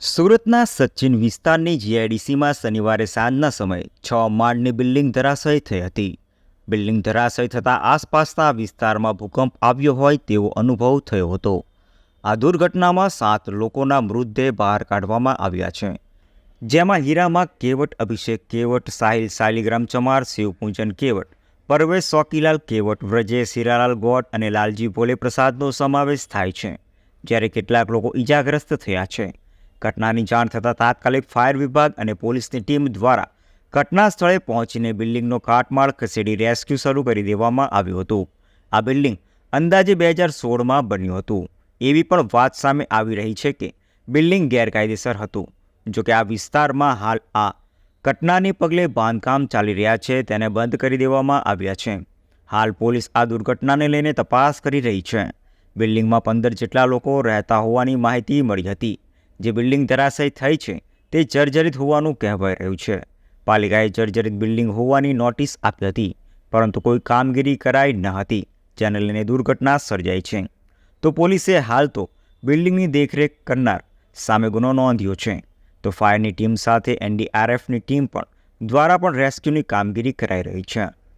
સુરતના સચિન વિસ્તારની જીઆઈડીસીમાં શનિવારે સાંજના સમયે છ માળની બિલ્ડિંગ ધરાશયી થઈ હતી. બિલ્ડિંગ ધરાશયી થતાં આસપાસના વિસ્તારમાં ભૂકંપ આવ્યો હોય તેવો અનુભવ થયો હતો. આ દુર્ઘટનામાં સાત લોકોના મૃતદેહ બહાર કાઢવામાં આવ્યા છે. જેમાં હીરામાં કેવટ અભિષેક કેવટ, સાહિલ શાલિગ્રામ ચમાર, શિવપૂજન કેવટ, પરવેશ સોકીલાલ કેવટ વ્રજેશ હીરાલાલ ગોટ અને લાલજી ભોલે પ્રસાદનો સમાવેશ થાય છે, જ્યારે કેટલાક લોકો ઈજાગ્રસ્ત થયા છે. ઘટનાની જાણ થતાં તાત્કાલિક ફાયર વિભાગ અને પોલીસની ટીમ દ્વારા ઘટના સ્થળે પહોંચીને બિલ્ડિંગનો કાટમાળ ખસેડી રેસ્ક્યુ શરૂ કરી દેવામાં આવ્યું હતું. આ બિલ્ડિંગ અંદાજે બે હજાર સોળમાં બન્યું હતું. એવી પણ વાત સામે આવી રહી છે કે બિલ્ડિંગ ગેરકાયદેસર હતું. જોકે આ વિસ્તારમાં હાલ આ ઘટનાને પગલે બાંધકામ ચાલી રહ્યા છે તેને બંધ કરી દેવામાં આવ્યા છે. હાલ પોલીસ આ દુર્ઘટનાને લઈને તપાસ કરી રહી છે. બિલ્ડિંગમાં પંદર જેટલા લોકો રહેતા હોવાની માહિતી મળી હતી. જે બિલ્ડિંગ ધરાશયી થઈ છે, તે જર્જરિત હોવાનું કહેવાઈ રહ્યું છે. પાલિકાએ જર્જરિત બિલ્ડિંગ હોવાની નોટિસ આપી હતી, પરંતુ કોઈ કામગીરી કરાઈ ન હતી, જેને લઈને દુર્ઘટના સર્જાઈ છે. તો પોલીસે હાલ તો બિલ્ડિંગની દેખરેખ કરનાર સામે ગુનો નોંધ્યો છે. તો ફાયરની ટીમ સાથે એનડીઆરએફની ટીમ પણ, દ્વારા પણ રેસ્ક્યુની કામગીરી કરાઈ રહી છે.